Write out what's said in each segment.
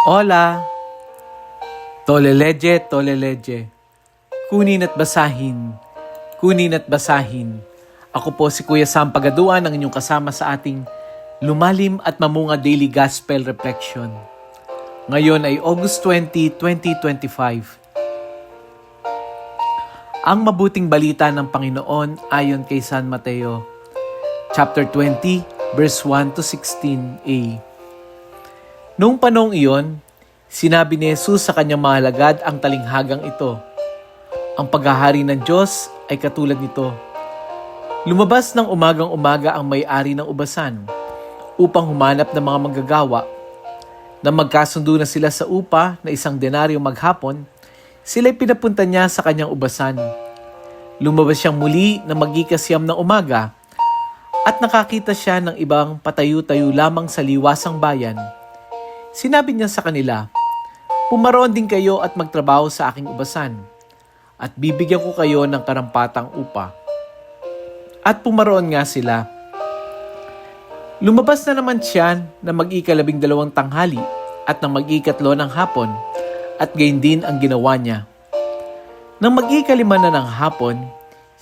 Hola! Toleleje, toleleje. Kunin at basahin. Kunin at basahin. Ako po si Kuya Sam Pagaduan, ang inyong kasama sa ating lumalim at mamunga daily gospel reflection. Ngayon ay August 20, 2025. Ang mabuting balita ng Panginoon ayon kay San Mateo, chapter 20, verse 1 to 16a. Noong panong iyon, sinabi ni Jesus sa kanyang mga alagad ang talinghagang ito. Ang paghahari ng Diyos ay katulad nito. Lumabas ng umagang umaga ang may-ari ng ubasan upang humanap ng mga manggagawa. Nang magkasundo na sila sa upa na isang denaryo maghapon, sila'y pinapunta niya sa kanyang ubasan. Lumabas siyang muli na magikasyam ng umaga at nakakita siya ng ibang patayo-tayo lamang sa liwasang bayan. Sinabi niya sa kanila, Pumaroon din kayo at magtrabaho sa aking ubasan, at bibigyan ko kayo ng karampatang upa. At pumaroon nga sila. Lumabas na naman siya na mag-ikalabing dalawang tanghali at nang mag-ikatlo ng hapon, at gayon din ang ginawa niya. Nang mag-ikalima na ng hapon,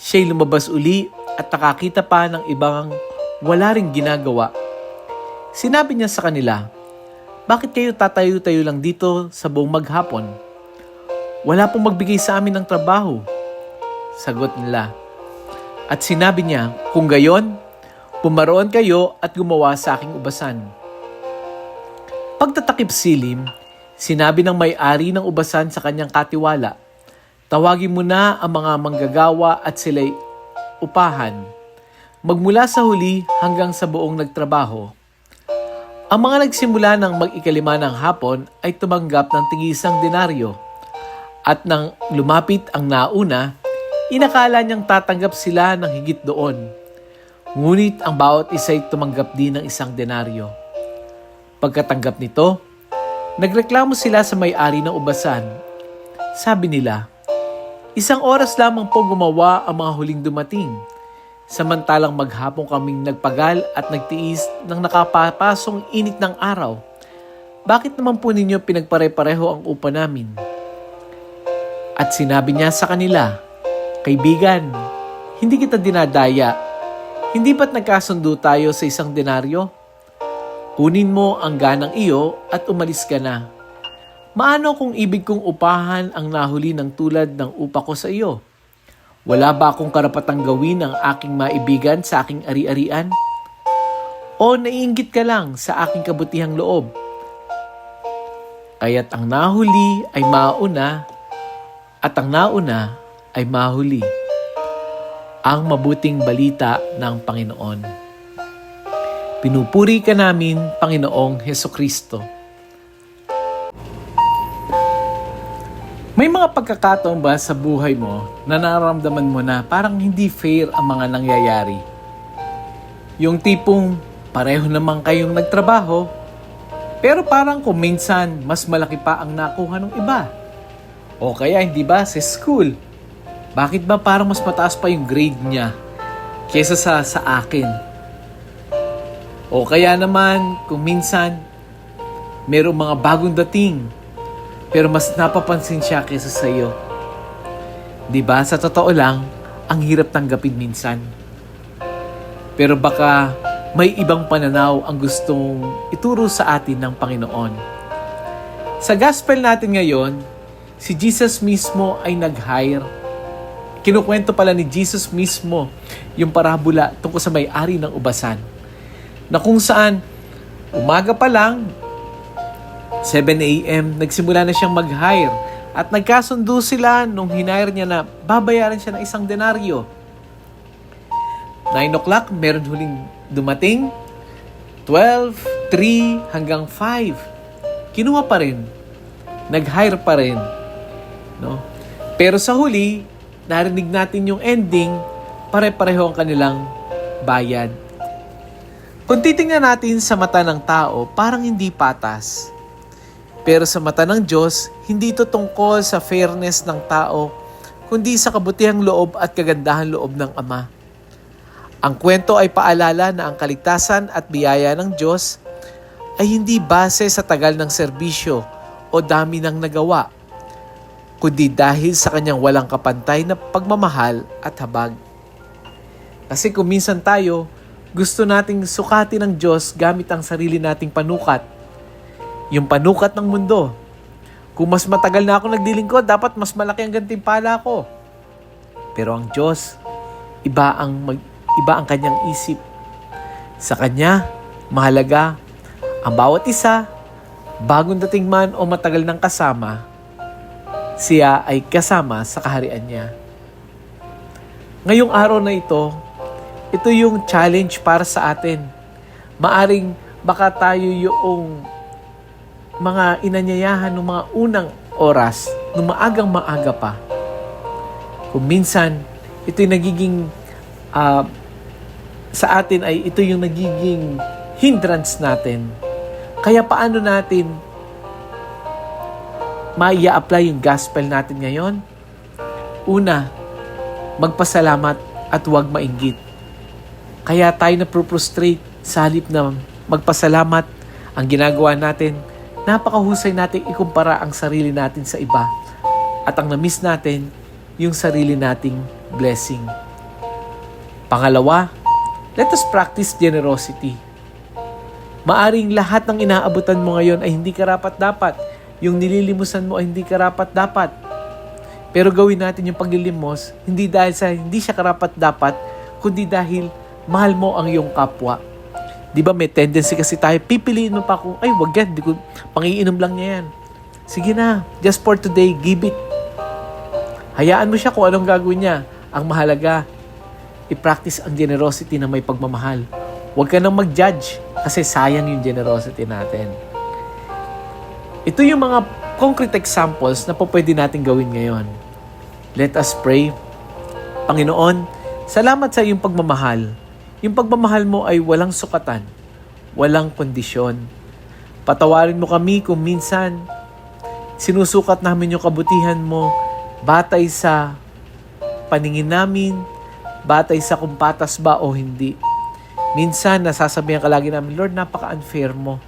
siya'y lumabas uli at nakakita pa ng ibang wala ring ginagawa. Sinabi niya sa kanila, Bakit kayo tatayo-tayo lang dito sa buong maghapon? Wala pong magbigay sa amin ng trabaho. Sagot nila. At sinabi niya, Kung gayon, pumaroon kayo at gumawa sa aking ubasan. Pagtatakip silim, sinabi ng may-ari ng ubasan sa kanyang katiwala, Tawagin mo na ang mga manggagawa at sila'y upahan. Magmula sa huli hanggang sa buong nagtrabaho. Ang mga nagsimula ng mag-ikalima ng hapon ay tumanggap ng tigisang denaryo. At nang lumapit ang nauna, inakala niyang tatanggap sila ng higit doon. Ngunit ang bawat isa'y tumanggap din ng isang denaryo. Pagkatanggap nito, nagreklamo sila sa may-ari ng ubasan. Sabi nila, Isang oras lamang po gumawa ang mga huling dumating. Samantalang maghapon kaming nagpagal at nagtiis ng nakapapasong init ng araw. Bakit naman po ninyo pinagpare-pareho ang upa namin? At sinabi niya sa kanila, Kaibigan, hindi kita dinadaya. Hindi ba't nagkasundo tayo sa isang denaryo? Kunin mo ang ganang iyo at umalis ka na. Maano kung ibig kong upahan ang nahuli ng tulad ng upa ko sa iyo? Wala ba akong karapatang gawin ang aking maibigan sa aking ari-arian? O naiinggit ka lang sa aking kabutihang loob? Kaya't ang nahuli ay mauna at ang nauna ay mahuli. Ang mabuting balita ng Panginoon. Pinupuri ka namin, Panginoong Heso Kristo. Pagkakataon ba sa buhay mo na nararamdaman mo na parang hindi fair ang mga nangyayari? Yung tipong pareho naman kayong nagtrabaho, pero parang kung minsan mas malaki pa ang nakuha ng iba. O kaya hindi ba sa school? Bakit ba parang mas mataas pa yung grade niya kesa sa, sa akin? O kaya naman kung minsan merong mga bagong dating pero mas napapansin siya kaysa sa iyo. 'Di ba? Sa totoo lang, ang hirap tanggapin minsan. Pero baka may ibang pananaw ang gustong ituro sa atin ng Panginoon. Sa gospel natin ngayon, si Jesus mismo ay nag-hire. Kinukwento pala ni Jesus mismo yung parabola tungkol sa may-ari ng ubasan. Na kung saan, umaga pa lang, 7 a.m. nagsimula na siyang mag-hire at nagkasundo sila nung hinire niya na babayaran siya ng isang denaryo. 9 o'clock, meron huling dumating. 12, 3, hanggang 5. Kinuha pa rin. Nag-hire pa rin. No? Pero sa huli, narinig natin yung ending, pare-pareho ang kanilang bayad. Kung titingnan natin sa mata ng tao, parang hindi patas. Pero sa mata ng Diyos, hindi ito tungkol sa fairness ng tao, kundi sa kabutihang loob at kagandahan loob ng Ama. Ang kwento ay paalala na ang kaligtasan at biyaya ng Diyos ay hindi base sa tagal ng serbisyo o dami ng nagawa, kundi dahil sa kanyang walang kapantay na pagmamahal at habag. Kasi kung minsan tayo, gusto nating sukatin ng Diyos gamit ang sarili nating panukat. Yung panukat ng mundo. Kung mas matagal na ako nagdilingkod, dapat mas malaki ang gantimpala ko. Pero ang Diyos, iba ang, mag, iba ang kanyang isip. Sa Kanya, mahalaga ang bawat isa, bagong dating man o matagal ng kasama, siya ay kasama sa kaharian niya. Ngayong araw na ito, ito yung challenge para sa atin. Maaring baka tayo yung mga inanyayahan ng mga unang oras, nung maagang maaga pa. Kung minsan, ito yung nagiging ah, sa atin ay ito yung nagiging hindrance natin. Kaya paano natin maia-apply yung gospel natin ngayon? Una, magpasalamat at huwag mainggit. Kaya tayo na prostrate sa halip na magpasalamat ang ginagawa natin. Napakahusay natin ikumpara ang sarili natin sa iba. At ang namiss natin, yung sarili nating blessing. Pangalawa, let us practice generosity. Maaring lahat ng inaabutan mo ngayon ay hindi karapat-dapat. Yung nililimusan mo ay hindi karapat-dapat. Pero gawin natin yung paglilimos, hindi dahil sa hindi siya karapat-dapat, kundi dahil mahal mo ang iyong kapwa. Di ba may tendency kasi tayo, pipiliin mo pa kung, ay wag yan, di ko, pangiinom lang niya yan. Sige na, just for today, give it. Hayaan mo siya kung anong gagawin niya. Ang mahalaga, i-practice ang generosity na may pagmamahal. Huwag ka nang mag-judge kasi sayang yung generosity natin. Ito yung mga concrete examples na po pwede natin gawin ngayon. Let us pray. Panginoon, salamat sa iyong pagmamahal. Yung pagmamahal mo ay walang sukatan, walang kondisyon. Patawarin mo kami kung minsan sinusukat namin yung kabutihan mo batay sa paningin namin, batay sa kung patas ba o hindi. Minsan, nasasabihan ka lagi namin, Lord, napaka-unfair mo.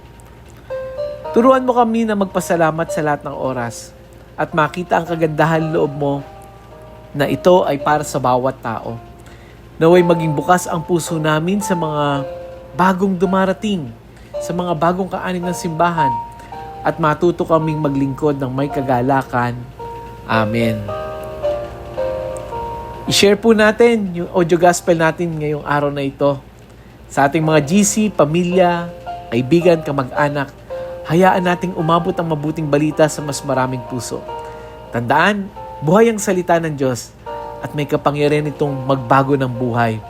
Turuan mo kami na magpasalamat sa lahat ng oras at makita ang kagandahan loob mo na ito ay para sa bawat tao. Naway maging bukas ang puso namin sa mga bagong dumarating, sa mga bagong kaanin ng simbahan, at matuto kaming maglingkod ng may kagalakan. Amen. I-share po natin yung audio gospel natin ngayong araw na ito. Sa ating mga GC, pamilya, kaibigan, kamag-anak, hayaan nating umabot ang mabuting balita sa mas maraming puso. Tandaan, buhay ang salita ng Diyos at may kapangyarihan itong magbago ng buhay.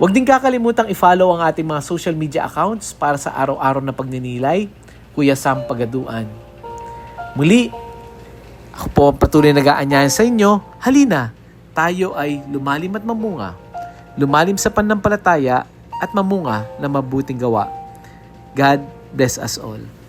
Huwag din kakalimutang i-follow ang ating mga social media accounts para sa araw-araw na pagninilay, Kuya Sam Pagaduan. Muli, ako po ang patuloy nag-aanyahan sa inyo, halina, tayo ay lumalim at mamunga. Lumalim sa pananampalataya at mamunga na mabuting gawa. God bless us all.